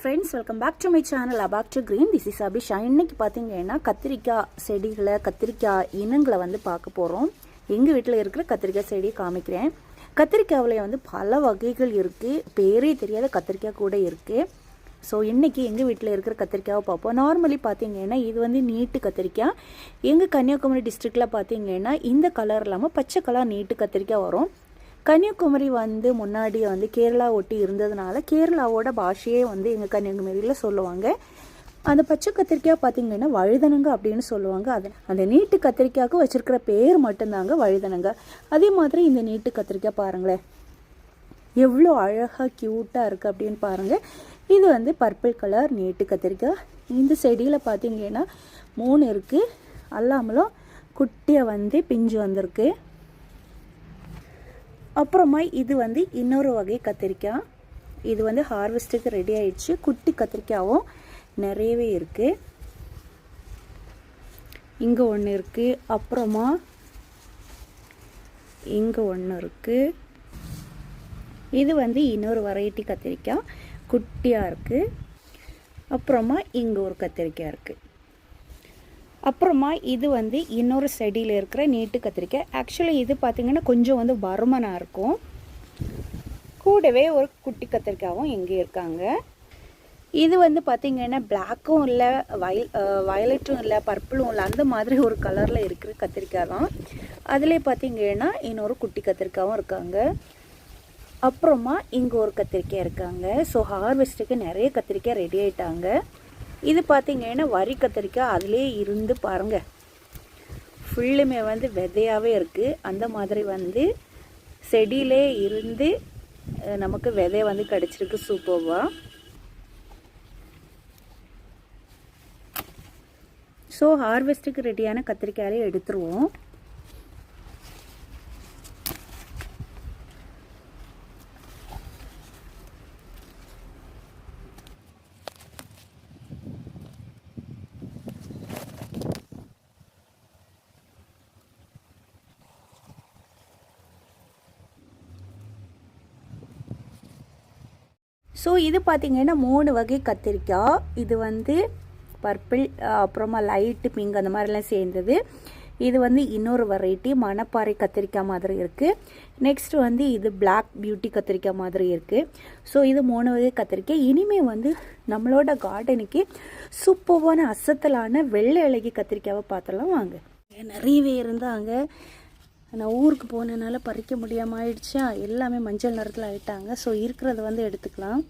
Friends welcome back to my channel அபாக் to green this is Abisha இன்னைக்கு பார்த்தீங்கன்னா கத்திரிக்காய் செடிகளை கத்திரிக்காய் இனங்களை வந்து பார்க்க போகிறோம் எங்கள் வீட்டில் இருக்கிற கத்திரிக்காய் செடியை காமிக்கிறேன். கத்திரிக்காவில் வந்து பல வகைகள் இருக்குது பேரே தெரியாத கத்திரிக்காய் கூட இருக்குது ஸோ இன்றைக்கி எங்கள் வீட்டில் இருக்கிற கத்திரிக்காவை பார்ப்போம். நார்மலி பார்த்தீங்கன்னா இது வந்து நீட்டு கத்திரிக்காய். எங்கள் கன்னியாகுமரி டிஸ்ட்ரிக்டில் பார்த்தீங்கன்னா இந்த கலர் இல்லாமல் பச்சை கலர் நீட்டு கத்திரிக்காய் வரும். கன்னியாகுமரி வந்து முன்னாடி வந்து கேரளா ஒட்டி இருந்ததுனால கேரளாவோட பாஷையே வந்து எங்கள் கன்னியாகுமரியில் சொல்லுவாங்க. அந்த பச்சை கத்திரிக்காய் பார்த்தீங்கன்னா வழுதனங்க அப்படின்னு சொல்லுவாங்க. அது அந்த நீட்டு கத்திரிக்காய்க்கு வச்சுருக்கிற பேர் மட்டும்தாங்க வழுதனங்க. அதே மாதிரி இந்த நீட்டு கத்திரிக்காய் பாருங்களேன். எவ்வளோ அழகாக க்யூட்டாக இருக்குது அப்படின்னு பாருங்கள் இது வந்து பர்பிள் கலர் நீட்டு கத்திரிக்காய். இந்த செடியில் பார்த்தீங்கன்னா மூணு இருக்குது அல்லாமலும் குட்டியாக வந்து பிஞ்சு வந்திருக்கு. அப்புறமா இது வந்து இன்னொரு வகை கத்திரிக்காய். இது வந்து ஹார்வெஸ்ட்டுக்கு ரெடி ஆயிடுச்சு. குட்டி கத்திரிக்காயும் நிறையவே இருக்குது இங்கே ஒன்று இருக்குது அப்புறமா இங்கே ஒன்று இருக்குது இது வந்து இன்னொரு வெரைட்டி கத்திரிக்காய். குட்டியாக இருக்குது அப்புறமா இங்கே ஒரு கத்திரிக்காய் இருக்குது அப்புறமா இது வந்து இன்னொரு செடியில் இருக்கிற நீட்டு கத்திரிக்காய். ஆக்சுவலி இது பார்த்திங்கன்னா கொஞ்சம் வந்து பருமனாக இருக்கும். கூடவே ஒரு குட்டி கத்திரிக்காயும் இங்கே இருக்காங்க. இது வந்து பார்த்திங்கன்னா பிளாக்கும் இல்லை வயல் வயலட்டும் இல்லை பர்பிளும் இல்லை அந்த மாதிரி ஒரு கலரில் இருக்கிற கத்திரிக்காய் தான். அதிலே பார்த்திங்கன்னா இன்னொரு குட்டி கத்திரிக்காயும் இருக்காங்க. அப்புறமா இங்கே ஒரு கத்திரிக்காய் இருக்காங்க. ஸோ ஹார்வெஸ்ட்டுக்கு நிறைய கத்திரிக்காய் ரெடி ஆகிட்டாங்க இது பார்த்திங்கன்னா வரி கத்திரிக்காய் அதிலே இருந்து பாருங்கள் ஃபுல்லுமே வந்து விதையாகவே இருக்குது அந்த மாதிரி வந்து செடியிலே இருந்து நமக்கு விதை வந்து கிடச்சிருக்கு சூப்பர்வா. ஸோ ஹார்வெஸ்ட்டுக்கு ரெடியான கத்திரிக்காயை எடுத்துருவோம். ஸோ இது பார்த்திங்கன்னா மூணு வகை கத்திரிக்காய் இது வந்து பர்பிள் அப்புறமா லைட்டு பிங்க் அந்த மாதிரிலாம் சேர்ந்தது. இது வந்து இன்னொரு வெரைட்டி மணப்பாறை கத்திரிக்காய் மாதிரி இருக்குது நெக்ஸ்ட் வந்து இது பிளாக் பியூட்டி கத்திரிக்காய் மாதிரி இருக்குது ஸோ இது மூணு வகை கத்திரிக்காய் இனிமேல் வந்து நம்மளோட கார்டனுக்கு சூப்பர்வான அசத்தலான வெள்ளை இலகி கத்திரிக்காவை பார்த்தலாம் வாங்க. நிறையவே இருந்தாங்க. நான் ஊருக்கு போனனால பறிக்க முடியாமல் ஆயிடுச்சா? எல்லாமே மஞ்சள் நிறத்தில் ஆயிட்டாங்க. ஸோ இருக்கிறத வந்து எடுத்துக்கலாம்.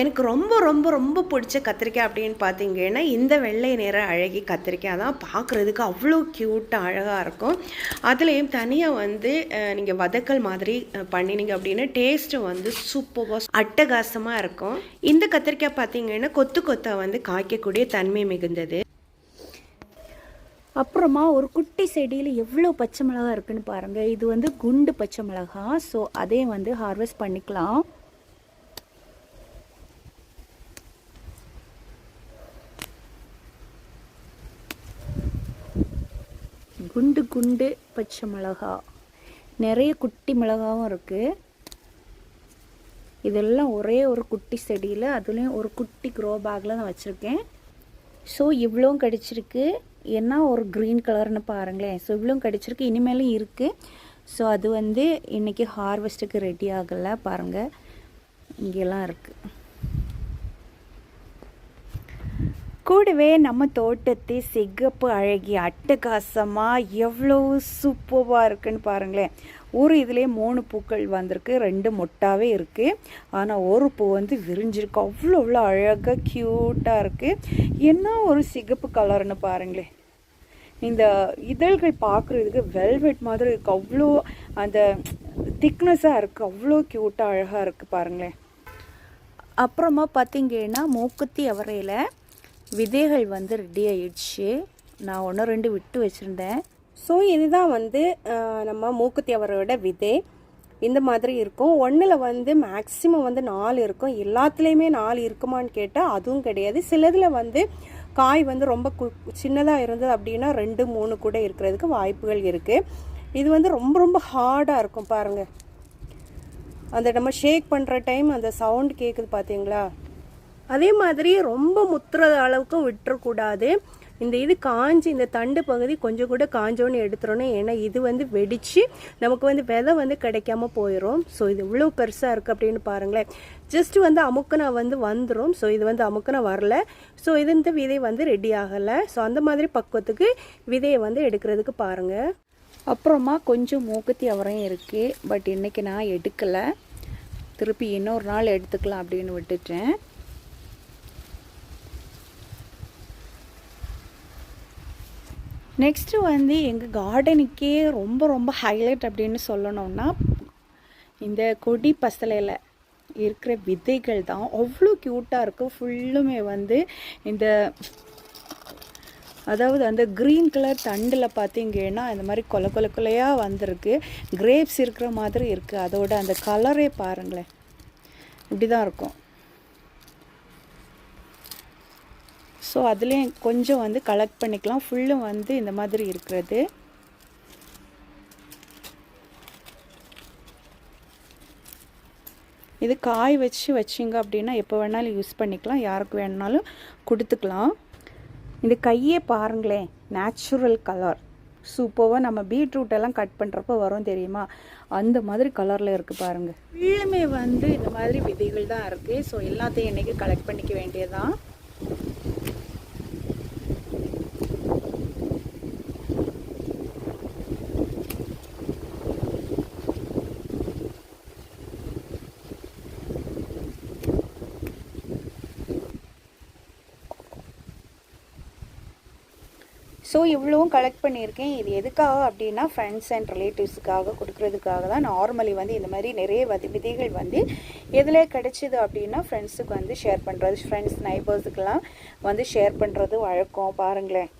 எனக்கு ரொம்ப ரொம்ப ரொம்ப பிடிச்ச கத்திரிக்காய் அப்படின்னு பார்த்தீங்கன்னா இந்த வெள்ளை நிற அழகி கத்திரிக்காய் தான் பார்க்குறதுக்கு அவ்வளோ க்யூட்டாக அழகாக இருக்கும். அதுலேயும் தனியாக வந்து நீங்கள் வதக்கல் மாதிரி பண்ணினீங்க அப்படின்னா டேஸ்ட்டு வந்து சூப்பராக அட்டகாசமாக இருக்கும். இந்த கத்திரிக்காய் பார்த்தீங்கன்னா கொத்து கொத்தாக வந்து காய்க்கக்கூடிய தன்மை மிகுந்தது. அப்புறமா ஒரு குட்டி செடியில் எவ்வளோ பச்சை மிளகா இருக்குன்னு பாருங்கள் இது வந்து குண்டு பச்சை மிளகா. ஸோ அதையும் வந்து ஹார்வெஸ்ட் பண்ணிக்கலாம். குண்டு குண்டு பச்சை மிளகா. நிறைய குட்டி மிளகாவும் இருக்குது இதெல்லாம் ஒரே ஒரு குட்டி செடியில் அதுலேயும் ஒரு குட்டி க்ரோ பேக்கில் நான் வச்சுருக்கேன். ஸோ இவ்வளோவும் கிடச்சிருக்கு. என்ன ஒரு க்ரீன் கலர்னு பாருங்களேன். ஸோ இவ்வளோ கிடச்சிருக்கு. இனிமேலும் இருக்குது ஸோ அது வந்து இன்றைக்கி ஹார்வெஸ்ட்டுக்கு ரெடி ஆகலை. பாருங்கள் இங்கெல்லாம் இருக்குது கூடவே நம்ம தோட்டத்தை சிகப்பு அழகி அட்டகாசமாக எவ்வளோ சூப்பராக இருக்குன்னு பாருங்களேன். ஒரு இதுலேயே மூணு பூக்கள் வந்திருக்கு. ரெண்டு மொட்டாவே இருக்குது ஆனால் ஒரு பூ வந்து விரிஞ்சிருக்கு. அவ்வளோ அவ்வளோ அழகாக க்யூட்டாக இருக்குது என்ன ஒரு சிகப்பு கலர்னு பாருங்களேன். இந்த இதழ்கள் பார்க்குறதுக்கு வெல்வெட் மாதிரி இருக்குது அவ்வளோ அந்த திக்னஸாக இருக்குது அவ்வளோ க்யூட்டாக அழகாக இருக்குது பாருங்களேன். அப்புறமா பார்த்தீங்கன்னா மூக்குத்தி அவரையில் விதைகள் வந்து ரெடி ஆயிடுச்சு. நான் ஒன்று ரெண்டு விட்டு வச்சுருந்தேன். ஸோ இதுதான் வந்து நம்ம மூக்குத்தி அவரோட விதை. இந்த மாதிரி இருக்கும். ஒன்றில் வந்து மேக்ஸிமம் வந்து நாலு இருக்கும். எல்லாத்துலேயுமே நாலு இருக்குமான்னு கேட்டால் அதுவும் கிடையாது. சிலதில் வந்து காய் வந்து ரொம்ப கு சின்னதாக இருந்தது அப்படின்னா ரெண்டு மூணு கூட இருக்கிறதுக்கு வாய்ப்புகள் இருக்குது இது வந்து ரொம்ப ரொம்ப ஹார்டாக இருக்கும் பாருங்கள் அந்த நம்ம ஷேக் பண்ணுற டைம் அந்த சவுண்ட் கேட்குது பார்த்தீங்களா அதே மாதிரி ரொம்ப முத்துற அளவுக்கும் விட்டுறக்கூடாது. இந்த இது காஞ்சி இந்த தண்டு பகுதி கொஞ்சம் கூட காஞ்சோன்னு எடுத்துடணும் ஏன்னா இது வந்து வெடித்து நமக்கு வந்து விதை வந்து கிடைக்காம போயிடும் ஸோ இது இவ்வளோ பெருசாக இருக்குது அப்படின்னு பாருங்களேன். ஜஸ்ட் வந்து அமுக்குனா வந்து வந்துடும் ஸோ இது வந்து அமுக்குனா வரல. ஸோ இது இந்த விதை வந்து ரெடி ஆகலை. ஸோ அந்த மாதிரி பக்குவத்துக்கு விதையை வந்து எடுக்கிறதுக்கு பாருங்கள் அப்புறமா கொஞ்சம் மூக்குத்தி அவரையும் இருக்குது பட் இன்றைக்கி நான் எடுக்கலை. திருப்பி இன்னொரு நாள் எடுத்துக்கலாம் அப்படின்னு விட்டுட்டேன். நெக்ஸ்ட்டு வந்து எங்கள் கார்டனுக்கே ரொம்ப ரொம்ப ஹைலைட் அப்படின்னு சொல்லணும்னா இந்த கொடி பசலையில் இருக்கிற விதைகள் தான். அவ்வளோ க்யூட்டாக இருக்கும். ஃபுல்லுமே வந்து இந்த அதாவது அந்த க்ரீன் கலர் தண்டில் பார்த்தீங்கன்னா இந்த மாதிரி கொல கொல கொலையாக வந்திருக்கு. கிரேப்ஸ் இருக்கிற மாதிரி இருக்குது அதோட அந்த கலரே பாருங்களேன். இப்படி தான் இருக்கும். ஸோ அதுலேயும் கொஞ்சம் வந்து கலெக்ட் பண்ணிக்கலாம். ஃபுல்லும் வந்து இந்த மாதிரி இருக்கிறது. இது காய் வச்சு வச்சிங்க அப்படின்னா எப்போ வேணாலும் யூஸ் பண்ணிக்கலாம். யாருக்கு வேணுனாலும் கொடுத்துக்கலாம். இந்த கையே பாருங்களேன். நேச்சுரல் கலர் சூப்பராக நம்ம பீட்ரூட் எல்லாம் கட் பண்ணுறப்ப வரும் தெரியுமா? அந்த மாதிரி கலரில் இருக்குது பாருங்கள் ஃபுல்லுமே வந்து இந்த மாதிரி விதைகள் தான் இருக்குது ஸோ எல்லாத்தையும் இன்றைக்கி கலெக்ட் பண்ணிக்க வேண்டியதான் ஸோ இவ்வளவும் கலெக்ட் பண்ணியிருக்கேன். இது எதுக்காக அப்படின்னா ஃப்ரெண்ட்ஸ் அண்ட் ரிலேட்டிவ்ஸுக்காக கொடுக்குறதுக்காக தான் நார்மலி வந்து இந்த மாதிரி நிறைய வதி விதைகள் வந்து எதில் கிடைச்சிது அப்படின்னா ஃப்ரெண்ட்ஸுக்கு வந்து ஷேர் பண்ணுறது ஃப்ரெண்ட்ஸ் நைபர்ஸுக்கெல்லாம் வந்து ஷேர் பண்ணுறது வழக்கம் பாருங்களேன்.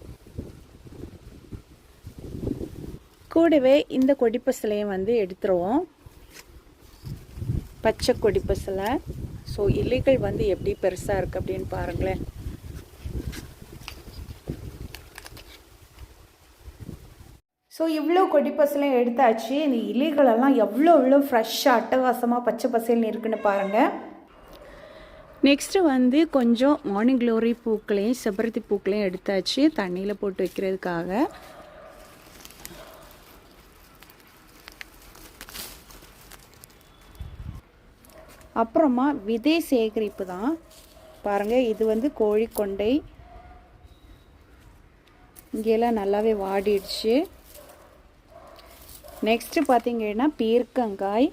கூடவே இந்த கொடிப்பசலையும் வந்து எடுத்துருவோம். பச்சை கொடிப்பசலை. ஸோ இலைகள் வந்து எப்படி பெருசாக இருக்குது அப்படின்னு பாருங்களேன். ஸோ இவ்வளோ கொடிப்பசலையும் எடுத்தாச்சு. இந்த இலைகளெல்லாம் எவ்வளோ எவ்வளோ ஃப்ரெஷ்ஷாக அட்டகாசமாக பச்சை பசேல்னு இருக்குன்னு பாருங்கள் நெக்ஸ்ட்டு வந்து கொஞ்சம் மார்னிங் க்ளோரி பூக்களையும் செம்பருத்தி பூக்களையும் எடுத்தாச்சு. தண்ணியில் போட்டு வைக்கிறதுக்காக. அப்புறமா விதை சேகரிப்பு தான். பாருங்கள் இது வந்து கோழிக்கொண்டை. இங்கெல்லாம் நல்லாவே வாடிடுச்சு. நெக்ஸ்ட்டு பார்த்தீங்கன்னா பீர்க்கங்காய்.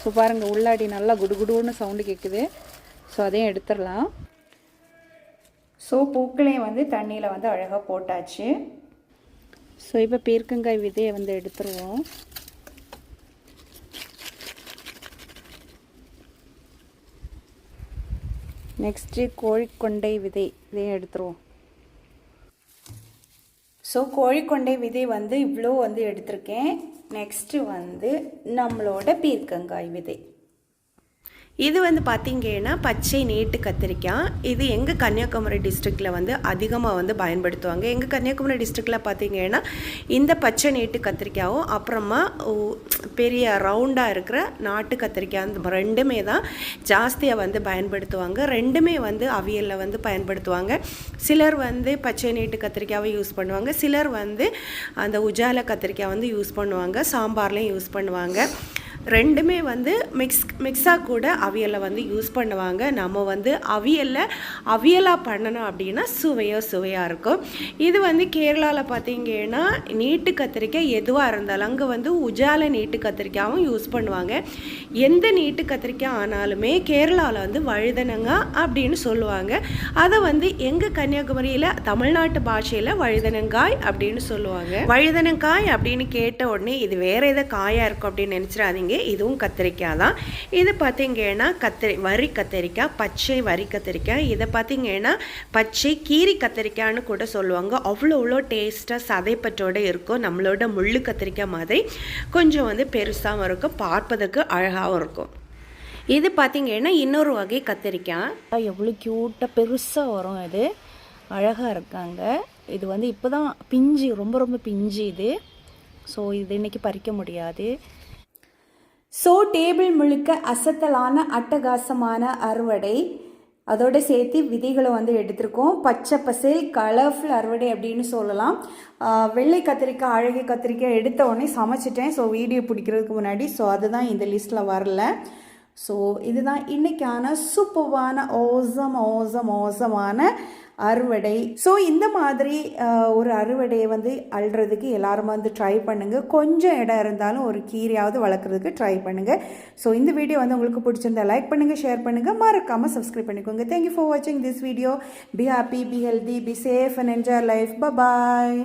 ஸோ பாருங்கள் உள்ளாடி நல்லா குடுகுடுன்னு சவுண்டு கேட்குது ஸோ அதையும் எடுத்துடலாம். ஸோ பூக்களையும் வந்து தண்ணியில் வந்து அழகாக போட்டாச்சு. ஸோ இப்போ பீர்க்கங்காய் விதையை வந்து எடுத்துருவோம். நெக்ஸ்ட்டு கோழிக்கொண்டை விதை இதையும் எடுத்துருவோம். ஸோ கோழிக்கொண்டை விதை வந்து இவ்வளோ வந்து எடுத்திருக்கேன். நெக்ஸ்ட்டு வந்து நம்மளோட பீர்க்கங்காய் விதை. இது வந்து பார்த்தீங்கன்னா பச்சை நீட்டு கத்திரிக்காய். இது எங்கள் கன்னியாகுமரி டிஸ்ட்ரிக்டில் வந்து அதிகமாக வந்து பயன்படுத்துவாங்க. எங்கள் கன்னியாகுமரி டிஸ்ட்ரிக்டில் பார்த்தீங்கன்னா இந்த பச்சை நீட்டு கத்திரிக்காயும் அப்புறமா ஓ- பெரிய ரவுண்டாக இருக்கிற நாட்டு கத்திரிக்காய் அந்த ரெண்டுமே தான் ஜாஸ்தியாக வந்து பயன்படுத்துவாங்க. ரெண்டுமே வந்து அவியலில் வந்து பயன்படுத்துவாங்க. சிலர் வந்து பச்சை நீட்டு கத்திரிக்காவை யூஸ் பண்ணுவாங்க. சிலர் வந்து அந்த உஜால கத்திரிக்காய் வந்து யூஸ் பண்ணுவாங்க. சாம்பார்லேயும் யூஸ் பண்ணுவாங்க. ரெண்டுமே வந்து மிக்ஸ் மிக்ஸாக கூட அவியலை வந்து யூஸ் பண்ணுவாங்க. நம்ம வந்து அவியலில் அவியலாக பண்ணணும் அப்படின்னா சுவையோ சுவையாக இருக்கும். இது வந்து கேரளாவில் பார்த்தீங்கன்னா நீட்டு கத்திரிக்காய் எதுவாக இருந்தாலும் அங்கே வந்து உஜால நீட்டு கத்திரிக்காயும் யூஸ் பண்ணுவாங்க. எந்த நீட்டு கத்திரிக்காய் ஆனாலுமே கேரளாவில் வந்து வழுதனங்க அப்படின்னு சொல்லுவாங்க. அதை வந்து எங்கள் கன்னியாகுமரியில் தமிழ்நாட்டு பாஷையில் வழுதனங்காய் அப்படின்னு சொல்லுவாங்க. வழுதனங்காய் அப்படின்னு கேட்ட உடனே இது வேறு எதை காயாக இருக்கும் அப்படின்னு நினச்சிடாதீங்க. இதுவும் கத்திரிக்காய் தான். இது பார்த்திங்கன்னா கத்திரி வரி கத்திரிக்காய் பச்சை வரி கத்திரிக்காய். இதை பார்த்திங்கன்னா பச்சை கீரி கத்திரிக்காய்னு கூட சொல்லுவாங்க. அவ்வளோ அவ்வளோ டேஸ்ட்டாக சதைப்பற்றோட இருக்கும். நம்மளோட முள்ளு கத்திரிக்காய் மாதிரி கொஞ்சம் வந்து பெருசாகவும் இருக்கும். பார்ப்பதற்கு அழகாகவும் இருக்கும். இது பார்த்திங்கன்னா இன்னொரு வகை கத்திரிக்காய். எவ்வளோ க்யூட்டாக பெருசாக வரும் இது. அழகாக இருக்காங்க இது வந்து இப்போ தான் பிஞ்சு ரொம்ப ரொம்ப பிஞ்சு இது. ஸோ இது இன்றைக்கி பறிக்க முடியாது. ஸோ டேபிள் முழுக்க அசத்தலான அட்டகாசமான அறுவடை. அதோட சேர்த்து விதைகளை வந்து எடுத்திருக்கோம். பச்சை பசேல் கலர்ஃபுல் அறுவடை அப்படின்னு சொல்லலாம். வெள்ளை கத்திரிக்காய் அழகிய கத்திரிக்காய் எடுத்த உடனே சமைச்சிட்டேன். ஸோ வீடியோ பிடிக்கிறதுக்கு முன்னாடி. ஸோ அதுதான் இந்த லிஸ்ட்டில் வரல. ஸோ இதுதான் இன்னைக்கான சூப்பர்வான ஓசம் ஓசம் ஓசமான அறுவடை. ஸோ இந்த மாதிரி ஒரு அறுவடையை வந்து அள்ளுறதுக்கு எல்லாரும் வந்து ட்ரை பண்ணுங்கள் கொஞ்சம் இடம் இருந்தாலும் ஒரு கீரையாவது வளர்க்குறதுக்கு ட்ரை பண்ணுங்கள் ஸோ இந்த வீடியோ வந்து உங்களுக்கு பிடிச்சிருந்தா லைக் பண்ணுங்கள் ஷேர் பண்ணுங்கள் மறக்காம சப்ஸ்கிரைப் பண்ணிக்கோங்க. தேங்க்யூ ஃபார் வாட்சிங் this video be happy be healthy be safe and enjoy life bye